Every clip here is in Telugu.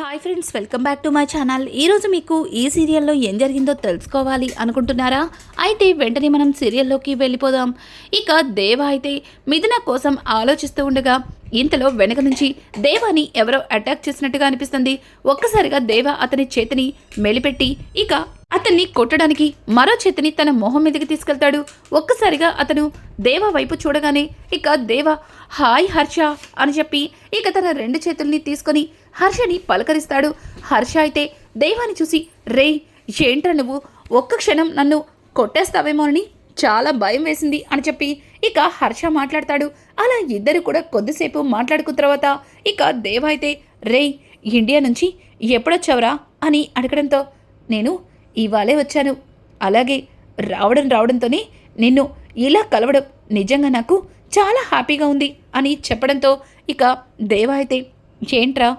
Hi friends welcome back to my channel. ఈరోజు మీకు ఈ సీరియల్లో ఏం జరిగిందో తెలుసుకోవాలి అనుకుంటున్నారా? అయితే వెంటనే మనం సీరియల్లోకి వెళ్ళిపోదాం. ఇక దేవ అయితే మిథున కోసం ఆలోచిస్తూ ఉండగా ఇంతలో వెనక నుంచి దేవాని ఎవరో అటాక్ చేసినట్టుగా అనిపిస్తుంది. ఒక్కసారిగా దేవ అతని చేతిని మెలిపెట్టి ఇక అతన్ని కొట్టడానికి మరో చేతిని తన మొహం మీదకి తీసుకెళ్తాడు. ఒక్కసారిగా అతను దేవ వైపు చూడగానే ఇక దేవ హాయ్ హర్ష అని చెప్పి ఇక తన రెండు చేతుల్ని తీసుకొని హర్షని పలకరిస్తాడు. హర్ష అయితే దైవాన్ని చూసి రే ఏంట్రా నువ్వు? ఒక్క క్షణం నన్ను కొట్టేస్తావేమోనని చాలా భయం వేసింది అని చెప్పి ఇక హర్ష మాట్లాడతాడు. అలా ఇద్దరు కూడా కొద్దిసేపు మాట్లాడుకున్న తర్వాత ఇక దేవ అయితే రే ఇండియా నుంచి ఎప్పుడొచ్చావురా? అని అడగడంతో నేను ఇవాళే వచ్చాను. అలాగే రావడం రావడంతోనే నిన్ను ఇలా కలవడం నిజంగా నాకు చాలా హ్యాపీగా ఉంది అని చెప్పడంతో ఇక దేవ అయితే ఏంట్రా?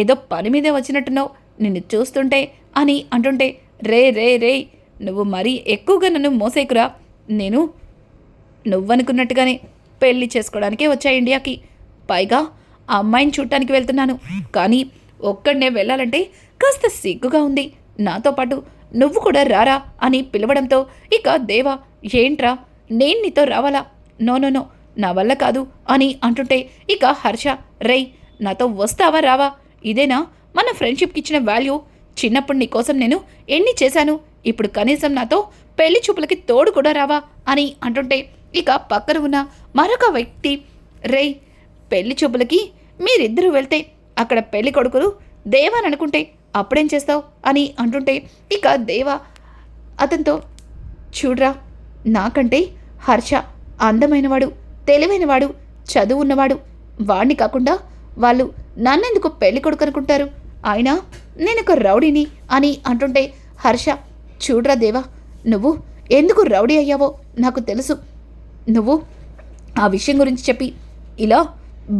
ఏదో పని మీదే వచ్చినట్టున్నావు. నిన్ను చూస్తుంటే అని అంటుంటే రే రే రే నువ్వు మరీ ఎక్కువగా నన్ను మోసేకురా. నేను నువ్వనుకున్నట్టుగానే పెళ్ళి చేసుకోవడానికే వచ్చా ఇండియాకి. పైగా ఆ అమ్మాయిని చూడటానికి వెళ్తున్నాను. కానీ ఒక్కడనే వెళ్ళాలంటే కాస్త సిగ్గుగా ఉంది. నాతో పాటు నువ్వు కూడా రారా అని పిలవడంతో ఇక దేవా ఏంట్రా? నేను నీతో రావాలా? నో నో నో నా వల్ల కాదు అని అంటుంటే ఇక హర్ష రేయ్ నాతో వస్తావా రావా? ఇదేనా? మన ఫ్రెండ్షిప్కి ఇచ్చిన వాల్యూ? చిన్నప్పుడు నీకోసం నేను ఎన్ని చేశాను? ఇప్పుడు కనీసం నాతో పెళ్ళి చూపులకి తోడు కూడా రావా? అని అంటుంటే ఇక పక్కన ఉన్న మరొక వ్యక్తి రేయ్ పెళ్ళి చూపులకి మీరిద్దరూ వెళ్తే అక్కడ పెళ్ళి కొడుకులు దేవా అని అనుకుంటే అప్పుడేం చేస్తావు? అని అంటుంటే ఇక దేవా అతనితో చూడ్రా నాకంటే హర్ష అందమైనవాడు తెలివైనవాడు చదువు ఉన్నవాడు వాణ్ణి కాకుండా వాళ్ళు నన్నెందుకు పెళ్ళి కొడుకు అనుకుంటారు? అయినా నేను ఒక రౌడీని అని అంటుంటే హర్ష చూడ్రా దేవా నువ్వు ఎందుకు రౌడీ అయ్యావో నాకు తెలుసు. నువ్వు ఆ విషయం గురించి చెప్పి ఇలా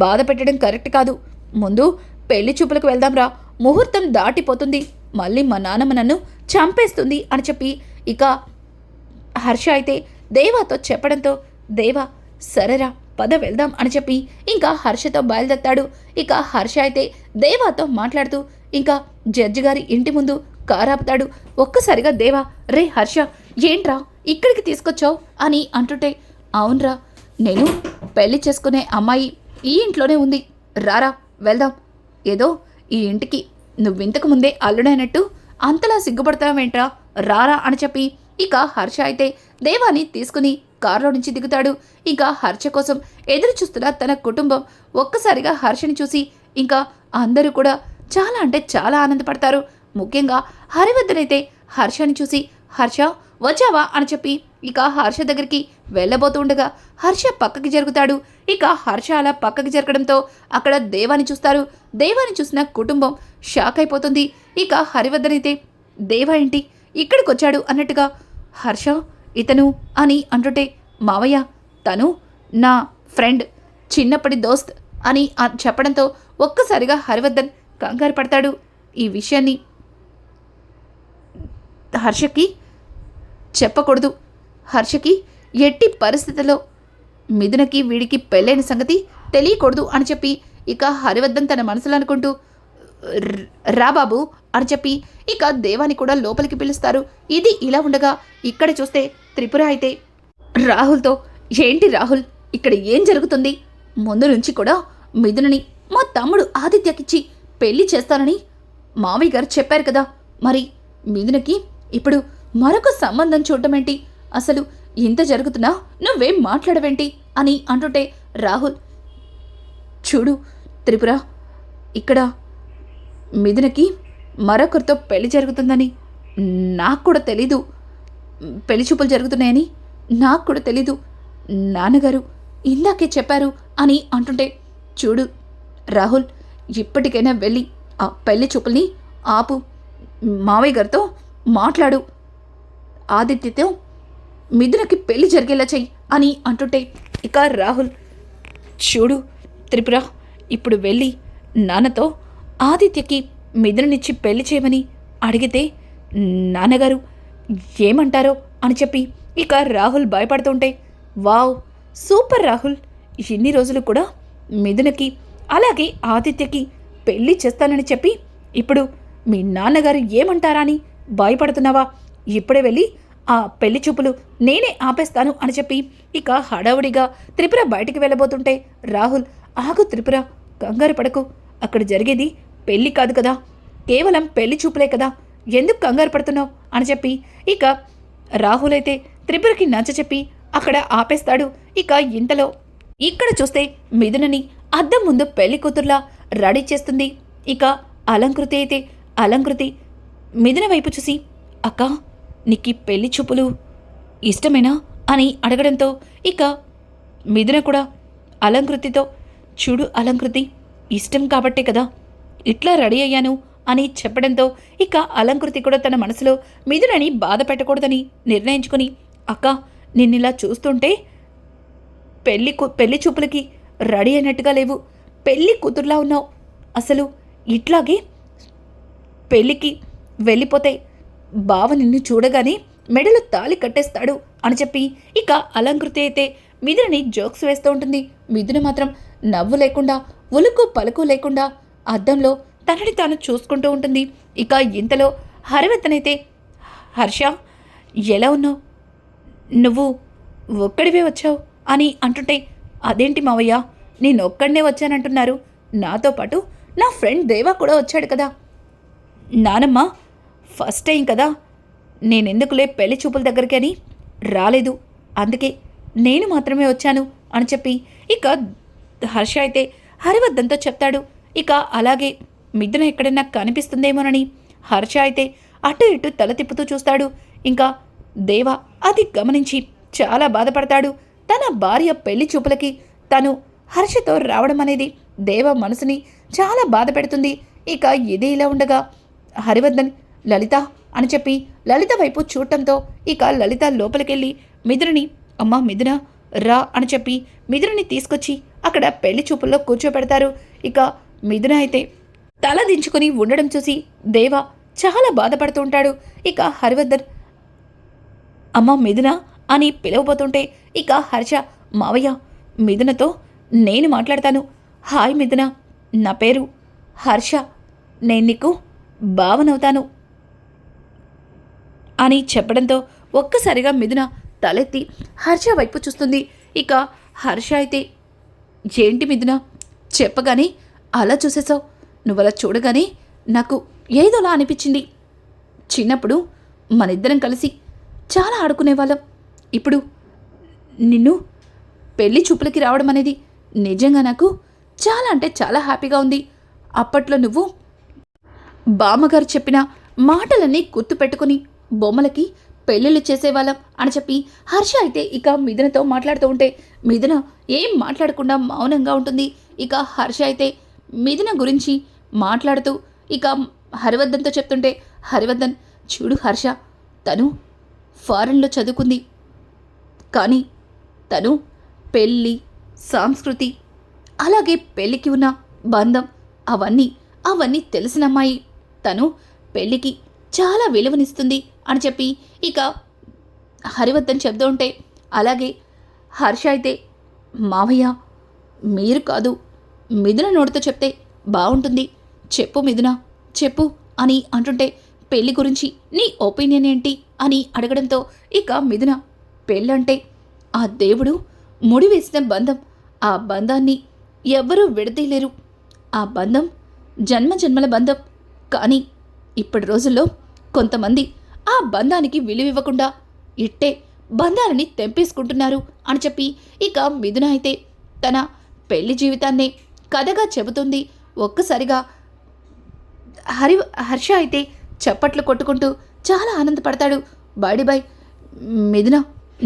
బాధ పెట్టడం కరెక్ట్ కాదు. ముందు పెళ్ళి చూపులకు వెళ్దాంరా. ముహూర్తం దాటిపోతుంది. మళ్ళీ మా నాన్నమ్మ నన్ను చంపేస్తుంది అని చెప్పి ఇక హర్ష అయితే దేవాతో చెప్పడంతో దేవా సరేరా పద వెళ్దాం అని చెప్పి ఇంకా హర్షతో బయలుదేరతాడు. ఇక హర్ష అయితే దేవాతో మాట్లాడుతూ ఇంకా జడ్జి గారి ఇంటి ముందు కారాపుతాడు. ఒక్కసారిగా దేవా రే హర్ష ఏంట్రా ఇక్కడికి తీసుకొచ్చావు అని అంటుంటే అవునరా నేను పెళ్ళి చేసుకునే అమ్మాయి ఈ ఇంట్లోనే ఉంది. రారా వెళ్దాం. ఏదో ఈ ఇంటికి నువ్వింతకు ముందే అల్లుడైనట్టు అంతలా సిగ్గుపడతావేంట్రా రారా అని చెప్పి ఇక హర్ష అయితే దేవాని తీసుకుని కారులో నుంచి దిగుతాడు. ఇంకా హర్ష కోసం ఎదురు చూస్తున్న తన కుటుంబం ఒక్కసారిగా హర్షని చూసి ఇంకా అందరూ కూడా చాలా అంటే చాలా ఆనందపడతారు. ముఖ్యంగా హరివర్ధనైతే హర్షని చూసి హర్ష వచ్చావా? అని చెప్పి ఇక హర్ష దగ్గరికి వెళ్ళబోతుండగా హర్ష పక్కకి జరుగుతాడు. ఇక హర్ష అలా పక్కకి జరగడంతో అక్కడ దేవాన్ని చూస్తారు. దేవాన్ని చూసిన కుటుంబం షాక్ అయిపోతుంది. ఇక హరివర్ధనైతే దేవా ఏంటి? ఇక్కడికి వచ్చాడు అన్నట్టుగా హర్ష ఇతను అని అంటుంటే మావయ్య తను నా ఫ్రెండ్ చిన్నప్పటి దోస్త్ అని చెప్పడంతో ఒక్కసారిగా హరివర్ధన్ కంగారు పడతాడు. ఈ విషయాన్ని హర్షకి చెప్పకూడదు. హర్షకి ఎట్టి పరిస్థితుల్లో మిథునకి వీడికి పెళ్ళైన సంగతి తెలియకూడదు అని చెప్పి ఇక హరివర్ధన్ తన మనసులో అనుకుంటూ రాబాబు రా బాబు అని చెప్పి ఇక దేవాన్ని కూడా లోపలికి పిలుస్తారు. ఇది ఇలా ఉండగా ఇక్కడ చూస్తే త్రిపుర అయితే. రాహుల్తో ఏంటి రాహుల్? ఇక్కడ ఏం జరుగుతుంది? ముందు నుంచి కూడా మిథునని మా తమ్ముడు ఆదిత్యకిచ్చి పెళ్ళి చేస్తానని మావయ్య గారు చెప్పారు కదా. మరి మిథునకి ఇప్పుడు మరొక సంబంధం చూడటమేంటి అసలు ఇంత జరుగుతున్నా నువ్వేం మాట్లాడవేంటి? అని అంటుంటే రాహుల్ చూడు త్రిపుర ఇక్కడ మిథునకి మరొకరితో పెళ్ళి జరుగుతుందని నాకు కూడా తెలీదు. పెళ్ళి చూపులు జరుగుతున్నాయని? నాకు కూడా తెలీదు. నాన్నగారు ఇందాకే చెప్పారు అని అంటుంటే చూడు రాహుల్ ఇప్పటికైనా వెళ్ళి ఆ పెళ్ళి చూపుల్ని ఆపు. మావయ్య గారితో మాట్లాడు. ఆదిత్యతో మిథునకి పెళ్ళి జరిగేలా చెయ్యి అని అంటుంటే ఇక రాహుల్ చూడు త్రిపుర ఇప్పుడు వెళ్ళి నాన్నతో ఆదిత్యకి మిథుననిచ్చి పెళ్ళి చేయమని అడిగితే నాన్నగారు ఏమంటారో అని చెప్పి ఇక రాహుల్ భయపడుతుంటే వావ్ సూపర్ రాహుల్. ఇన్ని రోజులు కూడా మిథునకి అలాగే ఆదిత్యకి పెళ్ళి చేస్తానని చెప్పి ఇప్పుడు మీ నాన్నగారు ఏమంటారా అని భయపడుతున్నావా? ఇప్పుడే వెళ్ళి ఆ పెళ్ళి చూపులు నేనే ఆపేస్తాను అని చెప్పి ఇక హడావుడిగా త్రిపుర బయటికి వెళ్ళబోతుంటే రాహుల్ ఆగు త్రిపుర కంగారు పడకు. అక్కడ జరిగేది పెళ్ళి కాదు కదా. కేవలం పెళ్ళి చూపులే కదా. ఎందుకు కంగారు పడుతున్నావు? అని చెప్పి ఇక రాహుల్ అయితే త్రిపురకి నచ్చ చెప్పి అక్కడ ఆపేస్తాడు. ఇక ఇంతలో ఇక్కడ చూస్తే మిథునని అద్దం ముందు పెళ్ళి కూతుర్లా రెడీ చేస్తుంది. ఇక అలంకృతి అయితే అలంకృతి మిథున వైపు చూసి అక్క నీకు పెళ్ళి చూపులు ఇష్టమేనా? అని అడగడంతో ఇక మిథున కూడా అలంకృతితో చూడు అలంకృతి ఇష్టం కాబట్టే కదా ఇట్లా రెడీ అయ్యాను అని చెప్పడంతో ఇక అలంకృతి కూడా తన మనసులో మిథునని బాధ పెట్టకూడదని నిర్ణయించుకుని అక్క నిన్నిలా చూస్తుంటే పెళ్ళి పెళ్ళి చూపులకి రెడీ అయినట్టుగా లేవు. పెళ్ళి కూతుర్లా ఉన్నావు. అసలు ఇట్లాగే పెళ్ళికి వెళ్ళిపోతే బావ నిన్ను చూడగానే మెడలో తాలి కట్టేస్తాడు అని చెప్పి ఇక అలంకృతి అయితే మిథునని జోక్స్ వేస్తూ ఉంటుంది. మిథున మాత్రం నవ్వు లేకుండా ఉలుకు పలుకు లేకుండా అద్దంలో తనని తాను చూసుకుంటూ ఉంటుంది. ఇక ఇంతలో హరివత్తనైతే హర్ష ఎలా ఉన్నావు? నువ్వు ఒక్కడివే వచ్చావు? అని అంటుంటే అదేంటి మావయ్య నేను ఒక్కడనే వచ్చానంటున్నారు. నాతో పాటు నా ఫ్రెండ్ దేవా కూడా వచ్చాడు కదా. నానమ్మ ఫస్ట్ టైం కదా. నేనెందుకులే పెళ్ళి చూపుల దగ్గరికి అని రాలేదు. అందుకే నేను మాత్రమే వచ్చాను అని చెప్పి ఇక హర్ష అయితే హరివర్ధన్తో చెప్తాడు. ఇక అలాగే మిథున ఎక్కడైనా కనిపిస్తుందేమోనని హర్ష అయితే అటు ఇటు తల తిప్పుతూ చూస్తాడు. ఇంకా దేవ అది గమనించి చాలా బాధపడతాడు. తన భార్య పెళ్ళి చూపులకి తను హర్షతో రావడం అనేది దేవ మనసుని చాలా బాధ పెడుతుంది. ఇక ఇది ఇలా ఉండగా హరివర్ధన్ లలిత అని చెప్పి లలిత వైపు చూడటంతో ఇక లలిత లోపలికెళ్ళి మిథునని అమ్మ మిథున రా అని చెప్పి మిథునని తీసుకొచ్చి అక్కడ పెళ్ళి చూపుల్లో కూర్చోబెడతారు. ఇక మిథున అయితే తల దించుకుని ఉండడం చూసి దేవ చాలా బాధపడుతూ ఉంటాడు. ఇక హరివర్ధన్ అమ్మ మిథున అని పిలవబోతుంటే ఇక హర్ష మావయ్య మిథునతో నేను మాట్లాడతాను. హాయ్ మిథున నా పేరు హర్ష. నేను నీకు భావనవుతాను అని చెప్పడంతో ఒక్కసారిగా మిథున తలెత్తి హర్ష వైపు చూస్తుంది. ఇక హర్ష అయితే ఏంటి మిథున? చెప్పగానే అలా చూసేసావు నువ్వు అలా చూడగానే నాకు ఏదోలా అనిపించింది. చిన్నప్పుడు మనిద్దరం కలిసి చాలా ఆడుకునేవాళ్ళం. ఇప్పుడు నిన్ను పెళ్ళి చూపులకి రావడం అనేది నిజంగా నాకు చాలా అంటే చాలా హ్యాపీగా ఉంది. అప్పట్లో నువ్వు బామ్మగారు చెప్పిన మాటలన్నీ గుర్తుపెట్టుకుని బొమ్మలకి పెళ్ళిళ్ళు చేసేవాళ్ళం అని చెప్పి హర్ష అయితే ఇక మిథునతో మాట్లాడుతూ ఉంటే మిథున ఏం మాట్లాడకుండా మౌనంగా ఉంటుంది. ఇక హర్ష అయితే మిథున గురించి మాట్లాడుతూ ఇక హరివర్ధన్తో చెప్తుంటే హరివర్ధన్ చూడు హర్ష తను ఫారెన్లో చదువుకుంది. కానీ తను పెళ్ళి సంస్కృతి అలాగే పెళ్ళికి ఉన్న బంధం అవన్నీ అవన్నీ తెలిసిన అమ్మాయి. తను పెళ్ళికి చాలా విలువనిస్తుంది అని చెప్పి ఇక హరివర్ధన్ చెప్తూ ఉంటే అలాగే హర్ష అయితే మావయ్య మీరు కాదు మిథున నోటితో చెప్తే బాగుంటుంది చెప్పు మిథున చెప్పు అని అంటుంటే పెళ్ళి గురించి నీ ఒపీనియన్ ఏంటి అని అడగడంతో ఇక మిథున పెళ్ళంటే ఆ దేవుడు ముడివేసిన బంధం ఆ బంధాన్ని ఎవ్వరూ విడదీయలేరు. ఆ బంధం జన్మ జన్మల బంధం. కానీ ఇప్పటి రోజుల్లో కొంతమంది ఆ బంధానికి విలువివ్వకుండా ఇట్టే బంధాలని తెంపేసుకుంటున్నారు అని చెప్పి ఇక మిథున అయితే తన పెళ్ళి జీవితాన్నే కథగా చెబుతుంది. ఒక్కసారిగా హరి హర్ష అయితే చప్పట్లు కొట్టుకుంటూ చాలా ఆనందపడతాడు. బాడీ బాయ్ మిథున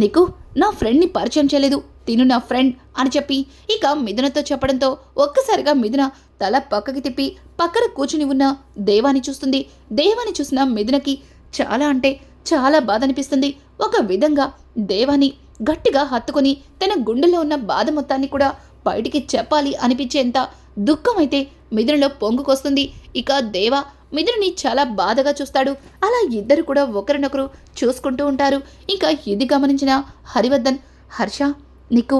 నీకు నా ఫ్రెండ్ని పరిచయం చేయలేదు. తిను నా ఫ్రెండ్ అని చెప్పి ఇక మిథునతో చెప్పడంతో ఒక్కసారిగా మిథున తల పక్కకి తిప్పి పక్కన కూర్చుని ఉన్న దేవాని చూస్తుంది. దేవాని చూసిన మిథునకి చాలా అంటే చాలా బాధ అనిపిస్తుంది ఒక విధంగా దేవాని గట్టిగా హత్తుకొని తన గుండెలో ఉన్న బాధ మొత్తాన్ని కూడా బయటికి చెప్పాలి అనిపించేంత దుఃఖం అయితే మిథునలో పొంగుకొస్తుంది. ఇక దేవ మిథుని చాలా బాధగా చూస్తాడు. అలా ఇద్దరు కూడా ఒకరినొకరు చూసుకుంటూ ఉంటారు. ఇంకా ఇది గమనించిన హరివర్ధన్ హర్ష నీకు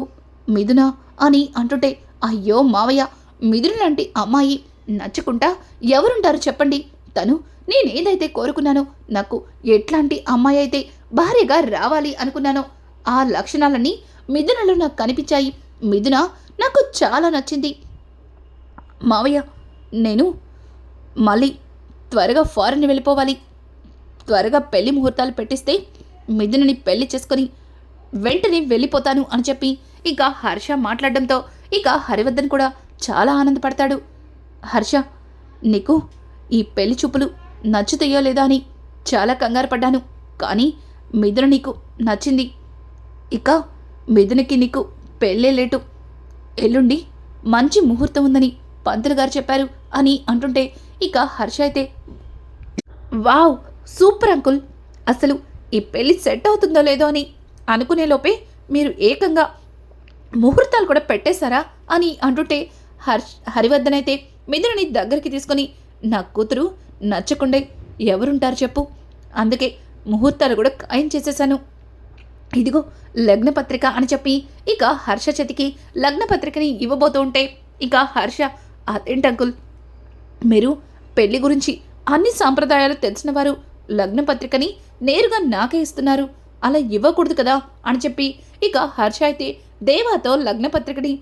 మిథున అని అంటుంటే అయ్యో మావయ్య మిథున లాంటి అమ్మాయి నచ్చకుండా ఎవరుంటారు చెప్పండి. తను నేనేదైతే కోరుకున్నానో నాకు ఎట్లాంటి అమ్మాయి అయితే భార్యగా రావాలి అనుకున్నానో ఆ లక్షణాలన్నీ మిథునలో నాకు కనిపించాయి. మిథున నాకు చాలా నచ్చింది. మావయ్య నేను మళ్ళీ త్వరగా ఫారెన్ వెళ్ళిపోవాలి. త్వరగా పెళ్ళి ముహూర్తాలు పెట్టిస్తే మిథునని పెళ్ళి చేసుకొని వెంటనే వెళ్ళిపోతాను అని చెప్పి ఇక హర్ష మాట్లాడడంతో ఇక హరివర్ధన్ కూడా చాలా ఆనందపడతాడు. హర్ష నీకు ఈ పెళ్ళి చూపులు నచ్చుతాయో లేదా అని చాలా కంగారు పడ్డాను. కానీ మిథున నీకు నచ్చింది. ఇక మిథునకి నీకు పెళ్ళే లేటు. ఎల్లుండి మంచి ముహూర్తం ఉందని పంతులు గారు చెప్పారు అని అంటుంటే ఇక హర్ష అయితే వావ్ సూపర్ అంకుల్! అసలు ఈ పెళ్ళి సెట్ అవుతుందో లేదో అని అనుకునే లోపే మీరు ఏకంగా ముహూర్తాలు కూడా పెట్టేశారా? అని అంటుంటే హర్ష్ హరివర్ధన్ అయితే మిథునని దగ్గరికి తీసుకొని నా కూతురు నచ్చకుండే ఎవరుంటారు చెప్పు. అందుకే ముహూర్తాలు కూడా ఖాయం చేసేశాను ఇదిగో లగ్నపత్రిక అని చెప్పి ఇక హర్ష చేతికి లగ్నపత్రికని ఇవ్వబోతూ ఉంటే ఇక హర్ష అదేంటి అంకుల్? మీరు పెళ్ళి గురించి అన్ని సాంప్రదాయాలు తెలిసిన వారు లగ్నపత్రికని నేరుగా నాకే ఇస్తున్నారు. అలా ఇవ్వకూడదు కదా? అని చెప్పి ఇక హర్ష అయితే దేవాతో లగ్నపత్రికని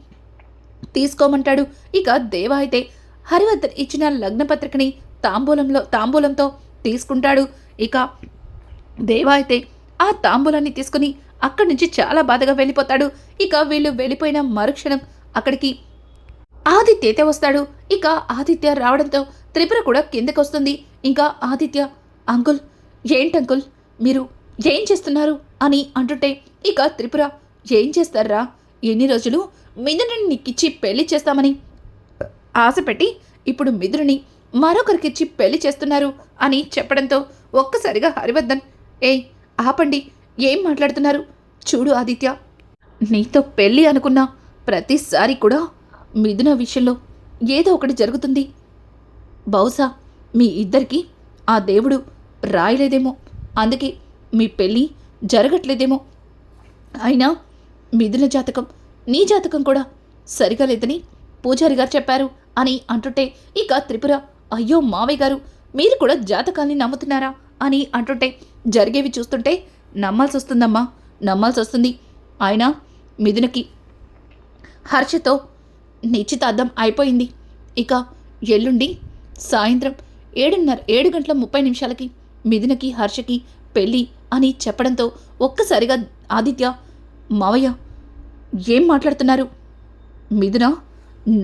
తీసుకోమంటాడు. ఇక దేవ అయితే హరివర్ధన్ ఇచ్చిన లగ్నపత్రికని తాంబూలంలో తాంబూలంతో తీసుకుంటాడు. ఇక దేవా అయితే ఆ తాంబూలాన్ని తీసుకుని అక్కడి నుంచి చాలా బాధగా వెళ్ళిపోతాడు. ఇక వీళ్ళు వెళ్ళిపోయిన మరుక్షణం అక్కడికి ఆదిత్య అయితే వస్తాడు. ఇక ఆదిత్య రావడంతో త్రిపుర కూడా కిందకి వస్తుంది ఇంకా ఆదిత్య అంకుల్ ఏంటంకుల్ మీరు ఏం చేస్తున్నారు? అని అంటుంటే ఇక త్రిపుర ఏం చేస్తారా? ఎన్ని రోజులు మిథునని నీకిచ్చి పెళ్ళి చేస్తామని ఆశపెట్టి ఇప్పుడు మిథునని మరొకరికిచ్చి పెళ్ళి చేస్తున్నారు అని చెప్పడంతో ఒక్కసారిగా హరివర్ధన్ ఏయ్ ఆపండి. ఏం మాట్లాడుతున్నారు? చూడు ఆదిత్య. నీతో పెళ్ళి అనుకున్న ప్రతిసారి కూడా మిథున విషయంలో ఏదో ఒకటి జరుగుతుంది. బహుశా మీ ఇద్దరికి ఆ దేవుడు రాయలేదేమో. అందుకే మీ పెళ్ళి జరగట్లేదేమో. అయినా మిథున జాతకం నీ జాతకం కూడా సరిగా లేదని పూజారి గారు చెప్పారు అని అంటుంటే ఇక త్రిపుర అయ్యో మావయ్య గారు మీరు కూడా జాతకాన్ని నమ్ముతున్నారా? అని అంటుంటే జరిగేవి చూస్తుంటే నమ్మాల్సి వస్తుందమ్మా నమ్మాల్సి వస్తుంది ఆయన మిథునకి హర్షతో నిశ్చితార్థం అయిపోయింది. ఇక ఎల్లుండి సాయంత్రం ఏడున్నర ఏడు గంటల ముప్పై నిమిషాలకి మిథునకి హర్షకి పెళ్ళి అని చెప్పడంతో ఒక్కసారిగా ఆదిత్య మావయ్య ఏం మాట్లాడుతున్నారు? మిథున?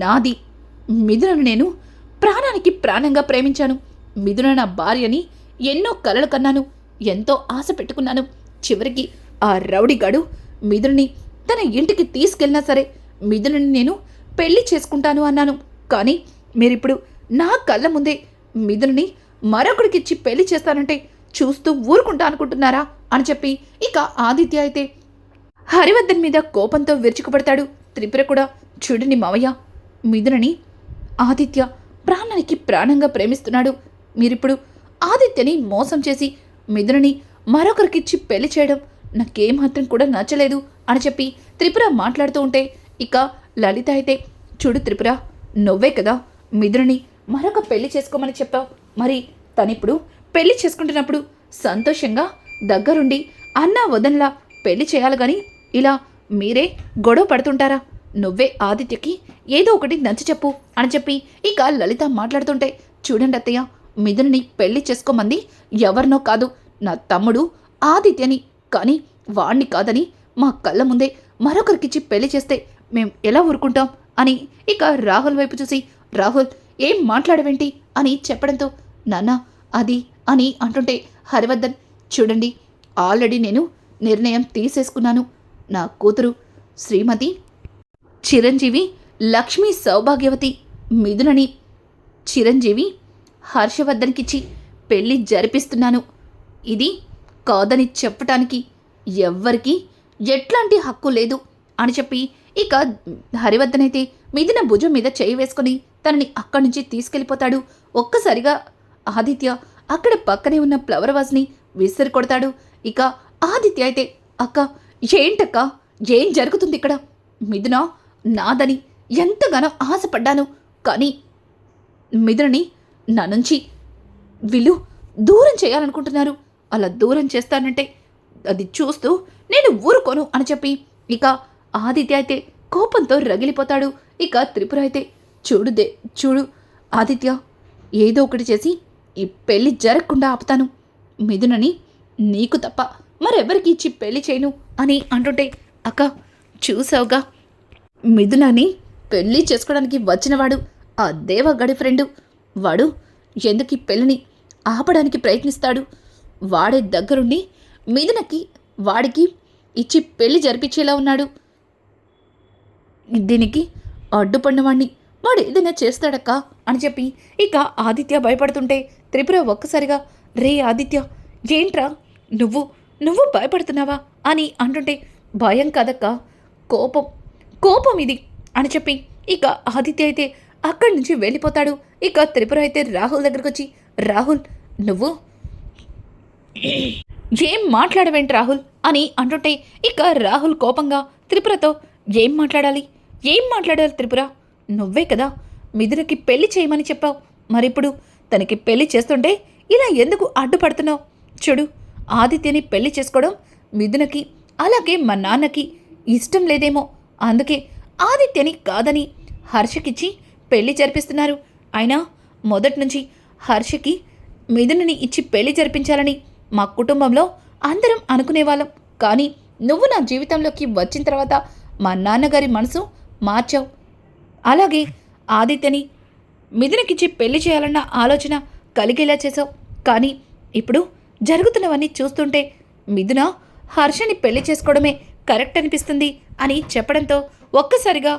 నాది మిథునను నేను ప్రాణానికి ప్రాణంగా ప్రేమించాను. మిథున నా భార్యని ఎన్నో కలలు కన్నాను ఎంతో ఆశ పెట్టుకున్నాను. చివరికి ఆ రౌడీగాడు మిథుని తన ఇంటికి తీసుకెళ్ళినా సరే మిథునుని నేను పెళ్ళి చేసుకుంటాను అన్నాను. కానీ మీరిప్పుడు నా కళ్ళ ముందే మిథుని మరొకడికిచ్చి పెళ్ళి చేస్తానంటే చూస్తూ ఊరుకుంటా అనుకుంటున్నారా అని చెప్పి ఇక ఆదిత్య అయితే హరివర్ధన్ మీద కోపంతో విరుచుకుపడతాడు. త్రిపుర కూడా చూడండి మావయ్య మిథునని ఆదిత్య ప్రాణానికి ప్రాణంగా ప్రేమిస్తున్నాడు. మీరిప్పుడు ఆదిత్యని మోసం చేసి మిథునని మరొకరికిచ్చి పెళ్ళి చేయడం నాకేమాత్రం కూడా నచ్చలేదు అని చెప్పి త్రిపుర మాట్లాడుతూ ఉంటే ఇక లలిత అయితే చూడు త్రిపుర నువ్వే కదా మిథునని మరొక పెళ్ళి చేసుకోమని చెప్పావు. మరి తనిప్పుడు పెళ్ళి చేసుకుంటున్నప్పుడు సంతోషంగా దగ్గరుండి అన్నా వదన్లా పెళ్ళి చేయాలి కానీ ఇలా మీరే గొడవ పడుతుంటారా? నువ్వే ఆదిత్యకి ఏదో ఒకటి నచ్చ చెప్పు అని చెప్పి ఇక లలిత మాట్లాడుతుంటే చూడండి అత్తయ్య మిథున్ని పెళ్ళి చేసుకోమంది ఎవరినో కాదు. నా తమ్ముడు ఆదిత్యని కానీ వాణ్ణి కాదని మా కళ్ళ ముందే మరొకరికిచ్చి పెళ్ళి చేస్తే మేం ఎలా ఊరుకుంటాం అని ఇక రాహుల్ వైపు చూసి రాహుల్ ఏం మాట్లాడవేంటి? అని చెప్పడంతో నాన్న అది అని అంటుంటే హరివర్ధన్ చూడండి ఆల్రెడీ నేను నిర్ణయం తీసేసుకున్నాను. నా కూతురు శ్రీమతి చిరంజీవి లక్ష్మీ సౌభాగ్యవతి మిథునని చిరంజీవి హర్షవర్ధన్కిచ్చి పెళ్ళి జరిపిస్తున్నాను. ఇది కాదని చెప్పటానికి ఎవ్వరికీ ఎట్లాంటి హక్కు లేదు అని చెప్పి ఇక హరివర్ధన్ అయితే మిథున భుజం మీద చేయి వేసుకొని తనని అక్కడి నుంచి తీసుకెళ్ళిపోతాడు. ఒక్కసారిగా ఆదిత్య అక్కడ పక్కనే ఉన్న ఫ్లవర్ వాజ్ని విసిరి కొడతాడు. ఇక ఆదిత్య అయితే అక్క ఏంటక్క? ఏం జరుగుతుంది ఇక్కడ? మిథున నాదని ఎంతగానో ఆశపడ్డాను. కానీ మిథునని నా నుంచి వీళ్ళు దూరం చేయాలనుకుంటున్నారు. అలా దూరం చేస్తానంటే అది చూస్తూ నేను ఊరుకోను అని చెప్పి ఇక ఆదిత్య అయితే కోపంతో రగిలిపోతాడు. ఇక త్రిపుర అయితే చూడు దే చూడు ఆదిత్య ఏదో ఒకటి చేసి ఈ పెళ్ళి జరగకుండా ఆపుతాను. మిథునని నీకు తప్ప మరెవరికి ఇచ్చి పెళ్ళి చేయను అని అంటుంటే అక్క చూసావుగా మిథునని పెళ్ళి చేసుకోవడానికి వచ్చినవాడు ఆ దేవగడి ఫ్రెండు. వాడు ఎందుకు ఈ పెళ్ళిని ఆపడానికి ప్రయత్నిస్తాడు? వాడే దగ్గరుండి మిథునకి వాడికి ఇచ్చి పెళ్ళి జరిపించేలా ఉన్నాడు. దీనికి అడ్డుపడినవాణ్ణి వాడు ఏదైనా చేస్తాడక్క అని చెప్పి ఇక ఆదిత్య భయపడుతుంటే త్రిపుర ఒక్కసారిగా రే ఆదిత్య ఏంట్రా? నువ్వు నువ్వు భయపడుతున్నావా? అని అంటుంటే భయం కదక్క కోపం కోపం ఇది అని చెప్పి ఇక ఆదిత్య అయితే అక్కడి నుంచి వెళ్ళిపోతాడు. ఇక త్రిపుర అయితే రాహుల్ దగ్గరకు వచ్చి రాహుల్ నువ్వు? ఏం మాట్లాడవేంటి రాహుల్? అని అంటుంటే ఇక రాహుల్ కోపంగా త్రిపురతో ఏం మాట్లాడాలి? ఏం మాట్లాడాలి త్రిపుర? నువ్వే కదా మిథునకి పెళ్ళి చేయమని చెప్పావు. మరిప్పుడు తనకి పెళ్ళి చేస్తుంటే ఇలా ఎందుకు అడ్డుపడుతున్నావు? చూడు ఆదిత్యని పెళ్ళి చేసుకోవడం మిథునకి అలాగే మా నాన్నకి ఇష్టం లేదేమో. అందుకే ఆదిత్యని కాదని హర్షకిచ్చి పెళ్ళి జరిపిస్తున్నారు. అయినా మొదటి నుంచి హర్షకి మిథునని ఇచ్చి పెళ్ళి జరిపించాలని మా కుటుంబంలో అందరం అనుకునేవాళ్ళం. కానీ నువ్వు నా జీవితంలోకి వచ్చిన తర్వాత మా నాన్నగారి మనసు మార్చావు. అలాగే ఆదిత్యని మిథునకిచ్చి పెళ్ళి చేయాలన్న ఆలోచన కలిగేలా చేసావు కానీ ఇప్పుడు జరుగుతున్నవన్నీ చూస్తుంటే మిథున హర్షని పెళ్ళి చేసుకోవడమే కరెక్ట్ అనిపిస్తుంది అని చెప్పడంతో ఒక్కసారిగా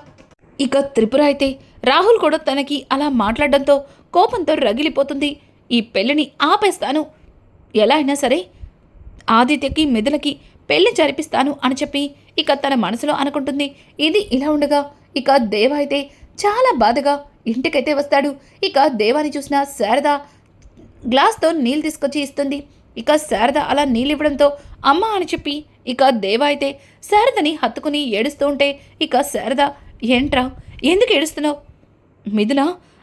ఇక త్రిపుర అయితే రాహుల్ కూడా తనకి అలా మాట్లాడడంతో కోపంతో రగిలిపోతుంది. ఈ పెళ్ళిని ఆపేస్తాను. ఎలా అయినా సరే ఆదిత్యకి మిథులకి పెళ్ళి జరిపిస్తాను అని చెప్పి ఇక తన మనసులో అనుకుంటుంది. ఇది ఇలా ఉండగా ఇక దేవ అయితే చాలా బాధగా ఇంటికైతే వస్తాడు. ఇక దేవాని చూసిన శారద గ్లాస్తో నీళ్ళు తీసుకొచ్చి ఇస్తుంది. ఇక శారద అలా నీళ్ళు ఇవ్వడంతో అమ్మ అని చెప్పి ఇక దేవ అయితే శారదని హత్తుకుని ఏడుస్తూ ఉంటే ఇక శారద ఏంట్రా? ఎందుకు ఏడుస్తున్నావు? మిథున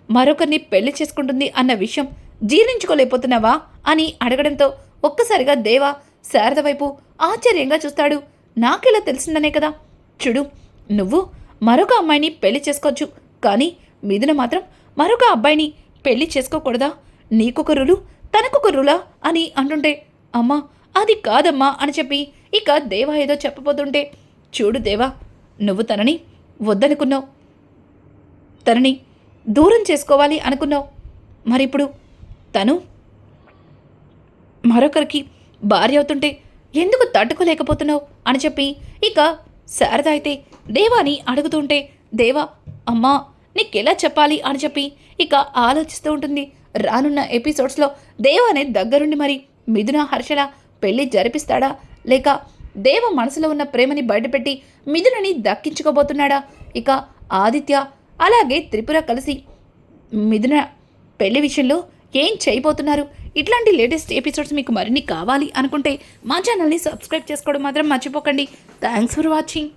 మరొకరిని పెళ్ళి చేసుకుంటుంది అన్న విషయం జీర్ణించుకోలేకపోతున్నావా అని అడగడంతో ఒక్కసారిగా దేవ శారద వైపు ఆశ్చర్యంగా చూస్తాడు. నాకెలా తెలిసిందనే కదా. చూడు నువ్వు మరొక అమ్మాయిని పెళ్ళి చేసుకోవచ్చు కానీ మిథున మాత్రం మరొక అబ్బాయిని పెళ్ళి చేసుకోకూడదా? నీకొక రులు తనకొక రులా అని అంటుంటే అమ్మా అది కాదమ్మా అని చెప్పి ఇక దేవా ఏదో చెప్పబోతుంటే చూడు దేవా నువ్వు తనని వద్దనుకున్నావు. తనని దూరం చేసుకోవాలి అనుకున్నావు. మరిప్పుడు తను మరొకరికి భార్య అవుతుంటే ఎందుకు తట్టుకోలేకపోతున్నావు అని చెప్పి ఇక శారద అయితే దేవాని అడుగుతుంటే దేవా అమ్మా నీకెలా చెప్పాలి? అని చెప్పి ఇక ఆలోచిస్తూ ఉంటుంది. రానున్న ఎపిసోడ్స్లో దేవానే దగ్గరుండి మరి మిథున హర్షల పెళ్ళి జరిపిస్తాడా? లేక దేవ మనసులో ఉన్న ప్రేమని బయటపెట్టి మిథునని దక్కించుకోబోతున్నాడా? ఇక ఆదిత్య అలాగే త్రిపుర కలిసి మిథున పెళ్ళి విషయంలో ఏం చేయబోతున్నారు? ఇట్లాంటి లేటెస్ట్ ఎపిసోడ్స్ మీకు మరిన్ని కావాలి అనుకుంటే మా ఛానల్ని సబ్స్క్రైబ్ చేసుకోవడం మాత్రం మర్చిపోకండి. Thanks for watching.